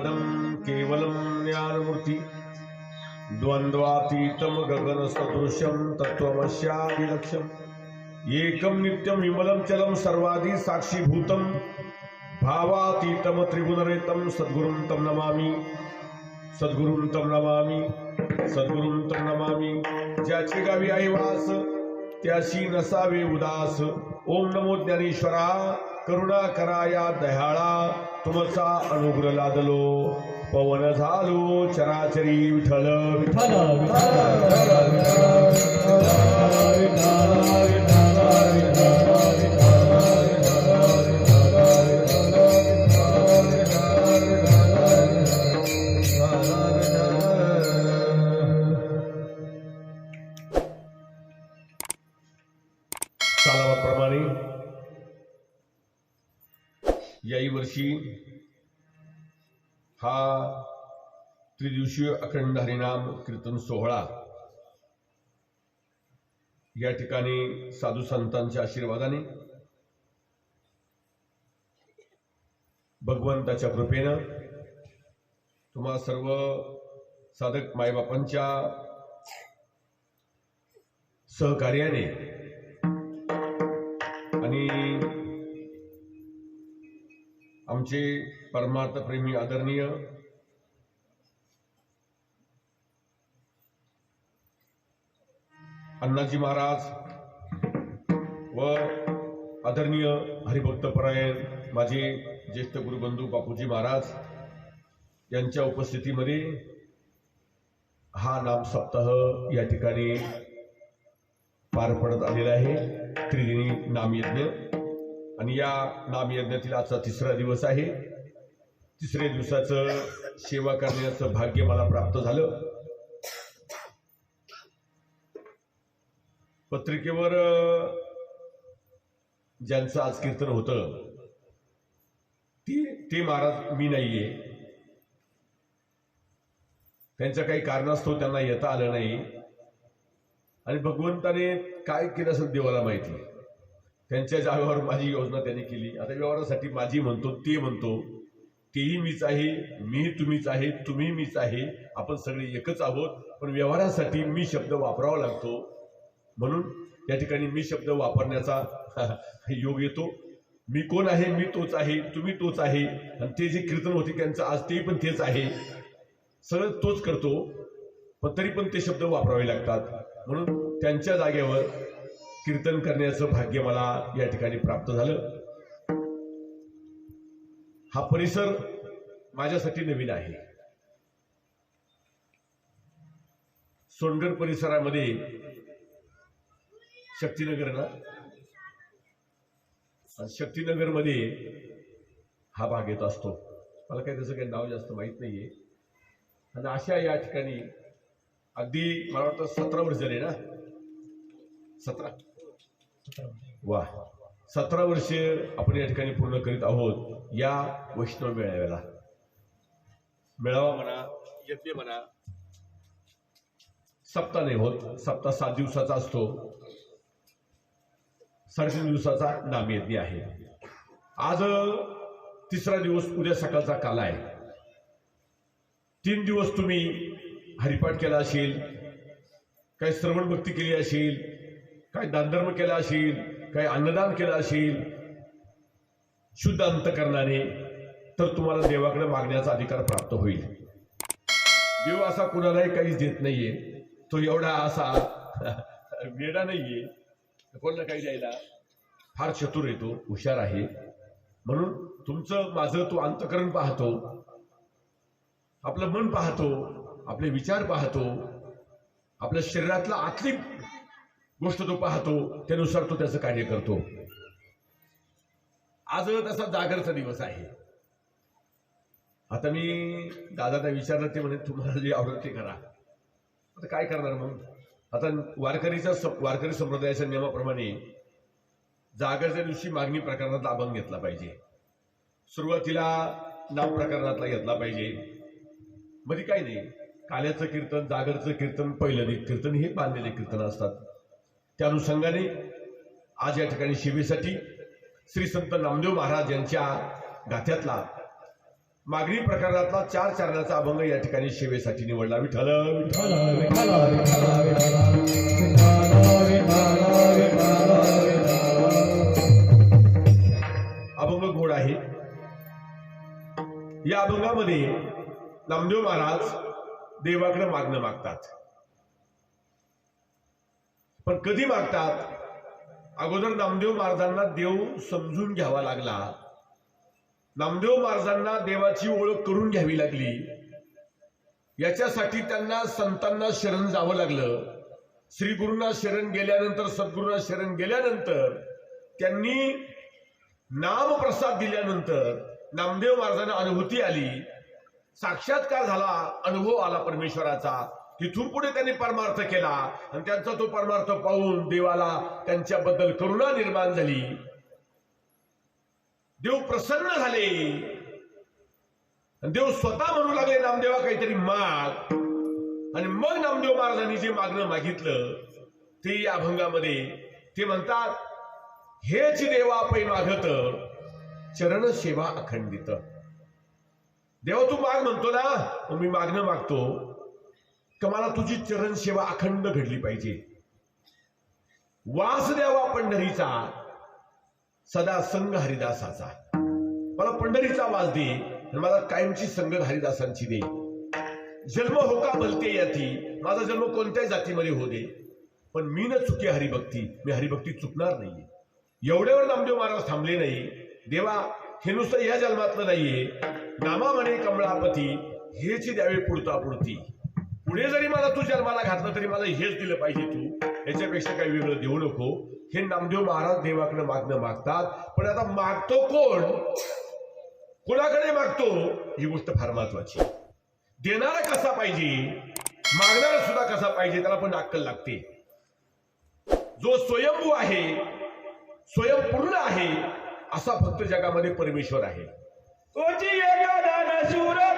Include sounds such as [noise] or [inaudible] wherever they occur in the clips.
परमसुखदं केवलं ज्ञानमूर्ति द्वन्द्वातीतं गगनसदृशं तत्त्वमस्यादिलक्ष्यम् एकं नित्यं विमलं चलं सर्वादि साक्षीभूतं। भावातीतं त्रिगुणरहितं सद्गुरुं तं नमामि। सद्गुरुं तं नमामि। सद्गुरुं तं नमामि। ज्याचे गावी आहे वास त्याशी नसावे उदास. ओम नमो ज्ञानेश्वरा करुणा कराया दयाळा तुमचा अनुग्रह लादलो. पवन झालो चराचरी विठ्ठल विठल विठल वर्षी हा त्रिदिवसीय अखंड हरिनाम कीर्तन सोहळा या ठिकाणी साधू संतांच्या आशीर्वादाने भगवंताच्या कृपेनं तुम्हा सर्व साधक मायबापांच्या सहकार्याने आणि आमचे परमार्थप्रेमी आदरणीय अण्णाजी महाराज व आदरणीय हरिभक्तपरायण माझे ज्येष्ठ गुरुबंधू बापूजी महाराज यांच्या उपस्थितीमध्ये हा नाम सप्ताह या ठिकाणी पार पडत आलेला आहे. त्रिदिनी नामयज्ञ. आणि या नामयज्ञातील आजचा तिसरा दिवस आहे. तिसऱ्या दिवसाचं सेवा करण्याचं भाग्य मला प्राप्त झालं. पत्रिकेवर ज्यांचं आज कीर्तन होतं ती ते महाराज मी नाहीये. त्यांच्या काही कारणास्तव त्यांना येता आलं नाही. आणि भगवंताने काय केलं असं देवाला माहिती? त्यांच्या जागेवर माझी योजना त्यांनी केली. आता व्यवहारासाठी माझी म्हणतो ते म्हणतो तेही मीच आहे मी तुम्हीच आहे तुम्ही मीच आहे आपण सगळे एकच आहोत. पण व्यवहारासाठी मी शब्द वापरावा लागतो. म्हणून या ठिकाणी मी शब्द वापरण्याचा [laughs] योग येतो. मी कोण आहे मी तोच आहे तुम्ही तोच आहे. आणि ते जे कीर्तन होते त्यांचं आज ते पण तेच आहे. सगळं तोच करतो. पण तरी पण ते शब्द वापरावे लागतात. म्हणून त्यांच्या जागेवर कीर्तन करण्याचं भाग्य मला या ठिकाणी प्राप्त झालं. हा परिसर माझ्यासाठी नवीन आहे. सोनगड परिसरामध्ये शक्तीनगर ना आणि शक्तीनगरमध्ये हा भाग येत असतो. मला काही त्याचं काही नाव जास्त माहीत नाहीये. आणि अशा या ठिकाणी अगदी मला वाटतं सतरा वर्ष झाले ना? सतरा. वा. सतरा वर्षे आपण या ठिकाणी पूर्ण करीत आहोत. या वैष्णव मेळाव्याला. मेळावा म्हणा यज्ञ म्हणा. सप्ताह नाही होत. सप्ताह सात दिवसाचा असतो. साडेतीन दिवसाचा नामयज्ञ आहे. आज तिसरा दिवस उद्या सकाळचा काला आहे. तीन दिवस तुम्ही हरिपाठ केला असेल काही श्रवण भक्ती केली असेल काय दानधर्म केला असेल काय अन्नदान केलं असेल शुद्ध अंतकरणाने तर तुम्हाला देवाकडे मागण्याचा अधिकार प्राप्त होईल. देव असा कुणालाही काहीच देत नाहीये. तो एवढा असा वेडा नाहीये. कोणाला काही द्यायला? फार चतुर येतो हुशार आहे. म्हणून तुमचं माझं तो अंतकरण पाहतो. आपलं मन पाहतो आपले विचार पाहतो. आपल्या शरीरातला आतली गोष्ट तो पाहतो त्यानुसार तो त्याचं कार्य करतो. आज तसा जागरचा दिवस आहे. आता मी दादाला विचारलं ते म्हणे तुम्हाला जे आवडत ते करा. आता काय करणार मग? आता वारकरीचा वारकरी संप्रदायाच्या नियमाप्रमाणे जागरच्या दिवशी मागणी प्रकरणात अभंग घेतला पाहिजे. सुरुवातीला नाव प्रकरणातला घेतला पाहिजे. मध्ये काही नाही. काल्याचं कीर्तन जागरचं कीर्तन पहिलं कीर्तन हे बांधलेले कीर्तन असतात. त्या अनुषंगाने आज या ठिकाणी शिवेसाठी श्री संत नामदेव महाराज यांच्या गाथ्यातला मागणी प्रकरणातला चार चरणाचा अभंग या ठिकाणी शिवेसाठी निवडला विठ्ठल विठ्ठल विठ्ठल विठ्ठल अभंग गोड आहे या अभंगामध्ये नामदेव महाराज देवाकडे मागणं मागतात पण कधी मागतात? अगोदर नामदेव महाराजांना देव समजून घ्यावा लागला. नामदेव महाराजांना देवाची ओळख करून घ्यावी लागली. याच्यासाठी त्यांना संतांना शरण जावं लागलं. श्री गुरुंना शरण गेल्यानंतर सद्गुरूंना शरण गेल्यानंतर त्यांनी नामप्रसाद दिल्यानंतर नामदेव महाराजांना अनुभूती आली. साक्षात्कार झाला अनुभव आला परमेश्वराचा. तिथून पुढे त्यांनी परमार्थ केला आणि त्यांचा तो परमार्थ पाहून देवाला त्यांच्याबद्दल करुणा निर्माण झाली. देव प्रसन्न झाले. आणि देव स्वतः म्हणू लागले नामदेवा काहीतरी माग. आणि मग नामदेव महाराजांनी जे मागणं मागितलं ते या अभंगामध्ये ते म्हणतात हेच देवा पै मागत चरण सेवा अखंडित. देवा तू माग म्हणतो ना मग मी मागणं मागतो. का मला तुझी चरण सेवा अखंड घडली पाहिजे? वास द्यावा पंढरीचा सदा संघ हरिदासाचा मला पंढरीचा वास दे आणि मला कायमची संगत हरिदासांची दे. जन्म हो का भलते याती? माझा जन्म कोणत्याही जातीमध्ये हो दे? पण मी न चुकी हरिभक्ती मी हरिभक्ती चुकणार नाहीये. एवढ्यावर नामदेव महाराज थांबले नाही. देवा हे नुसतं या जन्मातलं नाहीये. नामा म्हणे कमळापती हेची द्यावे पुढता पुढती पुढे जरी मला तू जन्माला घातलं तरी मला हेच दिलं पाहिजे तू. याच्यापेक्षा काही वेगळं देऊ नको. हे नामदेव महाराज देवाकडे मागणं मागतात. पण आता मागतो कोण? कोणाकडे मागतो? ही गोष्ट फार महत्वाची देणारा कसा पाहिजे? मागणारा सुद्धा कसा पाहिजे? त्याला पण अक्कल लागते. जो स्वयंभू आहे स्वयंपूर्ण आहे असा फक्त जगामध्ये परमेश्वर आहे. कोची दादा शिवरा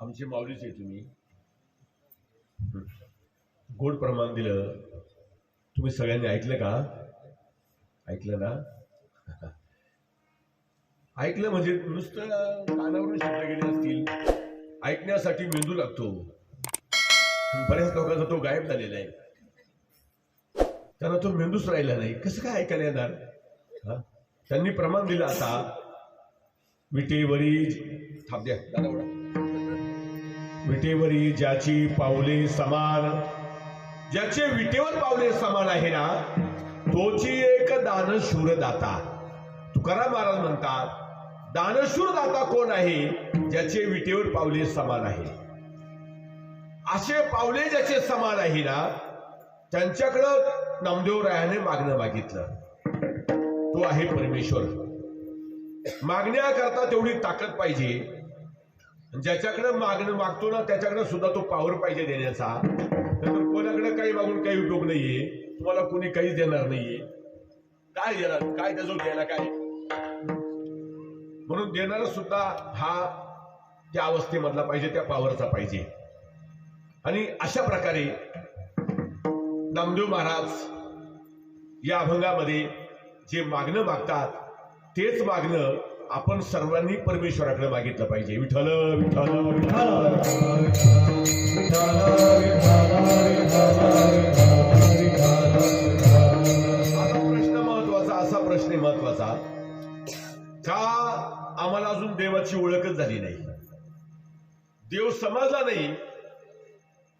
आमचे माऊलीच आहे तुम्ही. गोड प्रमाण दिलं. तुम्ही सगळ्यांनी ऐकलं का? ऐकलं ना? [laughs] ऐकलं म्हणजे नुसतं कानावरून शब्द गेले असतील. ऐकण्यासाठी मेंदू लागतो. बऱ्याच लोकांचा तो गायब झालेला आहे. त्यांना तो मेंदूच राहिला नाही. कसं काय ऐकायला येणार? हा? त्यांनी प्रमाण दिलं आता. विटेवरी थांब द्या विटेवरी ज्याची पावले समान ज्याचे विटेवर पावले समान आहे ना तोची एक दानशूर दाता तुकाराम महाराज म्हणतात दानशूर दाता कोण आहे ज्याचे विटेवर पावले समान आहे? असे पावले ज्याचे समान आहे ना त्यांच्याकडं नामदेव रायाने मागणं मागितलं. तो आहे परमेश्वर. मागण्याकरता तेवढी ताकद पाहिजे. ज्याच्याकडे मागणं मागतो ना त्याच्याकडे सुद्धा तो पावर पाहिजे देण्याचा. तर कोणाकडे काही मागून काही उपयोग नाहीये. तुम्हाला कोणी काहीच देणार नाहीये. काय देणार? काय त्याचं द्यायला काय? म्हणून देणारा सुद्धा हा त्या अवस्थेमधला पाहिजे त्या पावरचा पाहिजे. आणि अशा प्रकारे नामदेव महाराज या अभंगामध्ये जे मागणं मागतात तेच मागणं आपण सर्वांनी परमेश्वराकडे मागितलं पाहिजे. विठ्ठल विठ्ठल विठ्ठल. आता प्रश्न महत्त्वाचा असा प्रश्न आहे महत्त्वाचा का आम्हाला अजून देवाची ओळखच झाली नाही? देव समजला नाही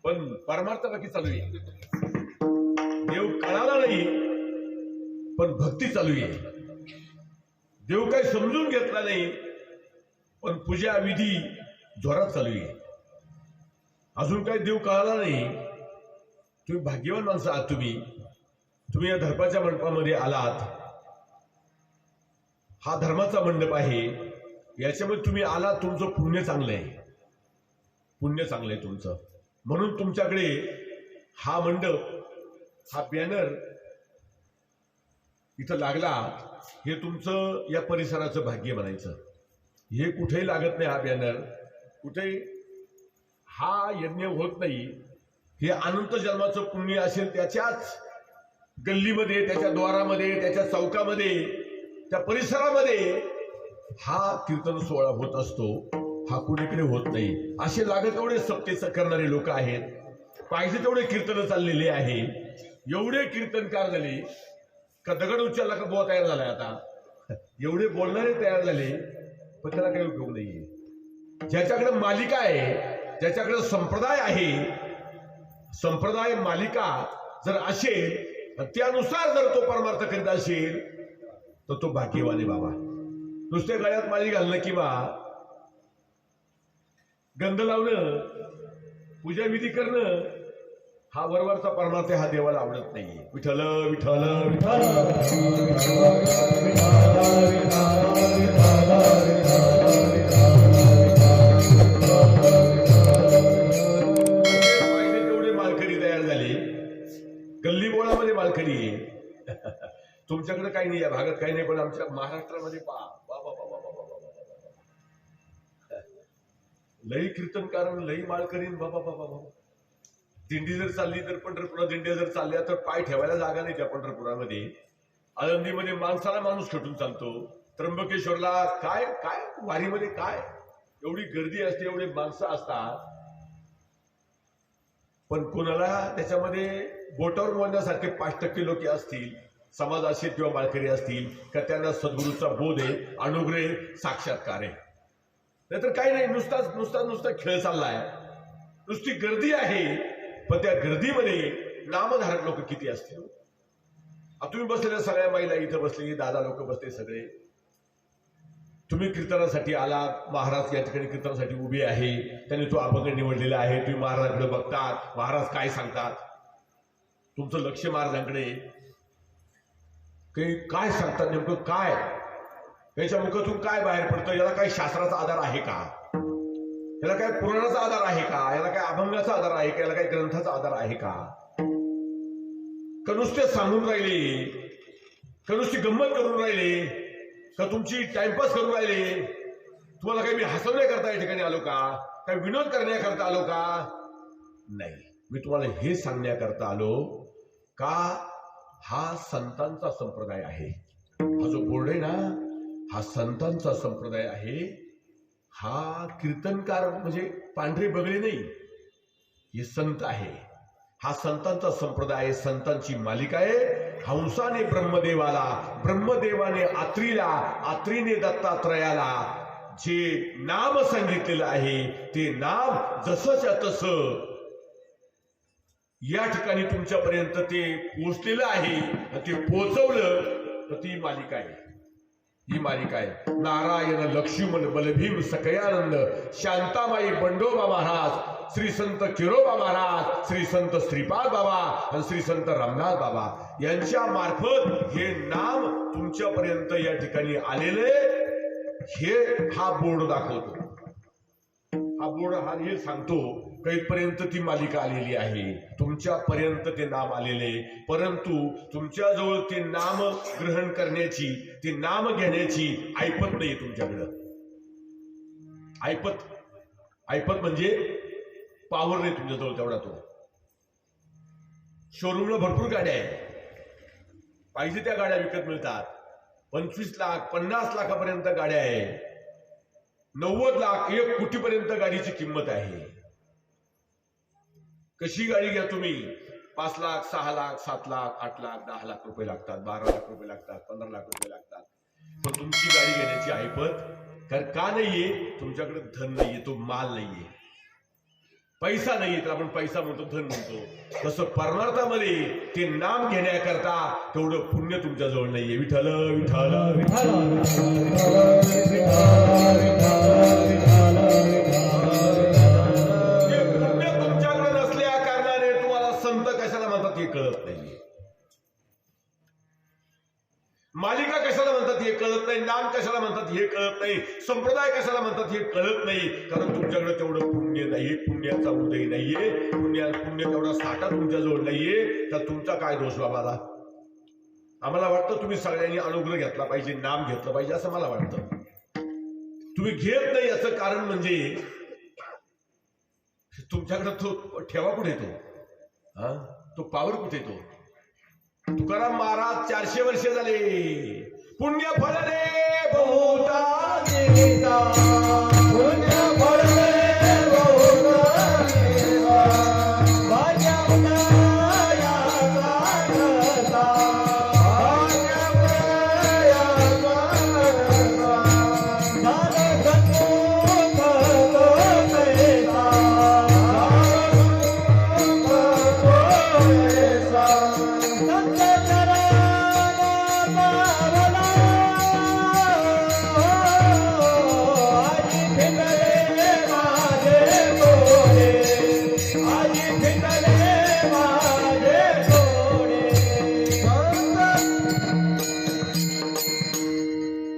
पण परमार्थ बाकी चालू आहे. देव कळाला नाही पण भक्ती चालू आहे. देव काही समजून घेतला नाही पण पूजा विधी जोरात चालू आहे. अजून काही देव कळाला नाही. तुम्ही भाग्यवान माणसं आहात तुम्ही. तुम्ही या धर्माच्या मंडपामध्ये आलात. हा धर्माचा मंडप आहे. याच्यामध्ये तुम्ही आलात तुमचं पुण्य चांगलं आहे. पुण्य चांगलं आहे तुमचं. म्हणून तुमच्याकडे हा मंडप हा बॅनर इथं लागला हे तुमचं या परिसराचं भाग्य म्हणायचं. हे कुठेही लागत नाही हा बॅनर कुठेही हा यज्ञ होत नाही. हे अनंत जन्माचं पुण्य असेल त्याच्याच गल्लीमध्ये त्याच्या द्वारामध्ये त्याच्या चौकामध्ये त्या परिसरामध्ये हा कीर्तन सोहळा होत असतो. हा कुणीकडे होत नाही. असे लागत एवढे सप्तेच करणारे लोक आहेत. पाहिजे तेवढे कीर्तन चाललेले आहे. एवढे कीर्तनकार झाले का दगड उचलला का बोवा तयार झालाय आता? एवढे बोलणारे तयार झाले पण त्याला काही उपयोग नाहीये. ज्याच्याकडे मालिका आहे ज्याच्याकडे संप्रदाय आहे संप्रदाय मालिका जर असेल तर त्यानुसार जर तो परमार्थ करीत असेल तर तो भाग्यवान आहे बाबा. नुसत्या गळ्यात माळी घालणं किंवा गंध लावणं पूजाविधी करणं हा वरवरचा परमार्थ हा देवाला आवडत नाहीये विठल विठल पाहिजे तेवढे मालकरी तयार झाली गल्ली बोळामध्ये मालकरी तुमच्याकडे काही नाही या भागात काही नाही पण आमच्या महाराष्ट्रामध्ये पा लई कीर्तनकार लई माळकरीन बाबा बाबा बाबा दिंडी जर चालली तर पंढरपुरात दिंड्या जर चालल्या तर पाय ठेवायला जागा नाही त्या पंढरपुरामध्ये. आळंदीमध्ये माणसाला माणूस खटून चालतो. त्र्यंबकेश्वरला काय काय? वारीमध्ये काय? एवढी गर्दी असते एवढी माणसं असतात. पण कोणाला त्याच्यामध्ये बोटावर मोजण्यासारखे पाच टक्के लोक असतील समाज असेल किंवा माळकरी असतील का त्यांना सद्गुरूचा बोध आहे अनुग्रह साक्षात्कार आहे. नाहीतर काही नाही नुसताच नुसता नुसता खेळ चाललाय. नुसती गर्दी आहे. पण त्या गर्दीमध्ये नामधारक लोक किती असतील? तुम्ही बसलेल्या सगळ्या महिला इथं बसलेली दादा लोक बसले सगळे. तुम्ही कीर्तनासाठी आलात महाराज या ठिकाणी कीर्तनासाठी उभे आहे त्यांनी तो अभंग निवडलेला आहे तुम्ही महाराजांकडे बघतात महाराज काय सांगतात? तुमचं लक्ष महाराजांकडे काही काय सांगतात नेमकं काय? याच्या मुखातून काय बाहेर पडतं? याला काही शास्त्राचा आधार आहे का? याला काय पुराणाचा आधार आहे का? याला काय अभंगाचा आधार आहे का? याला काय ग्रंथाचा आधार आहे का? का नुसते सांगून राहिले. का नुसती गंमत करून राहिले. का तुमची टाइमपास करून राहिले? तुम्हाला काही मी हसवण्याकरता या ठिकाणी आलो का? काही विनोद करण्याकरता आलो का? नाही. मी तुम्हाला हे सांगण्याकरता आलो का? हा संतांचा संप्रदाय आहे. हा जो बोर्ड आहे ना हा संतांचा संप्रदाय आहे. हा कीर्तनकार म्हणजे पांढरे बगळे नाही. हे संत आहे. हा संतांचा संप्रदाय आहे संतांची मालिका आहे. हंसाने ब्रह्मदेवाला ब्रह्मदेवाने आत्रीला आत्रीने दत्तात्रयाला जे नाम सांगितलेलं आहे ते नाम जसंच्या तसं या ठिकाणी तुमच्यापर्यंत ते पोचलेलं आहे. आणि ते पोचवलं तर ती मालिका आहे. ही मालिका आहे. नारायण लक्ष्मण बलभीम सकयानंद शांताबाई बंडोबा महाराज श्री संत किरोबा महाराज श्री संत श्रीपाद बाबा आणि श्री संत रामनाथ बाबा यांच्या मार्फत हे नाम तुमच्यापर्यंत या ठिकाणी आलेले हे हा बोर्ड दाखवतो. हा बोर्ड हे सांगतो कैपर्यंत ती मालिका आलेली आहे. तुमच्यापर्यंत ते नाम आलेले. परंतु तुमच्याजवळ ते नाम ग्रहण करण्याची ते नाम घेण्याची ऐपत नाही तुमच्याकडं. ऐपत ऐपत म्हणजे पावर नाही तुमच्याजवळ तेवढा तो. शोरूमला भरपूर गाड्या आहेत. पाहिजे त्या गाड्या विकत मिळतात. पंचवीस लाख पन्नास लाखापर्यंत गाड्या आहेत. नव्वद लाख एक कोटीपर्यंत गाडीची किंमत आहे. कशी गाडी घ्या तुम्ही? पाच लाख सहा लाख सात लाख आठ लाख दहा लाख रुपये लागतात बारा लाख रुपये लागतात पंधरा लाख रुपये लागतात. पण तुमची गाडी घेण्याची ऐपत कारण का नाहीये? तुमच्याकडे धन नाहीये तो माल नाहीये. पैसा नाहीये तर आपण पैसा म्हणतो धन म्हणतो तसं परमार्थामध्ये ते नाम घेण्याकरता तेवढं पुण्य तुमच्याजवळ नाहीये विठ्ठल विठ्ठल विठ्ठल हे नाम कशाला म्हणतात हे कळत नाही. संप्रदाय कशाला म्हणतात हे कळत नाही. कारण तुमच्याकडे तेवढं पुण्य नाहीये पुण्याचा उदय नाहीये. पुण्या पुण्य तेवढा साठा तुमच्याजवळ नाहीये. तर तुमचा काय दोष बाबाला आम्हाला वाटतं तुम्ही सगळ्यांनी अनुग्रह घेतला पाहिजे नाम घेतलं पाहिजे असं मला वाटतं. तुम्ही घेत नाही याचं कारण म्हणजे तुमच्याकडे तो ठेवा कुठे तो? हा? तो पावर कुठे तो? तुकाराम महाराज चारशे वर्ष झाले. पुण्य फल पुण्यफल देवता देता. पुण्य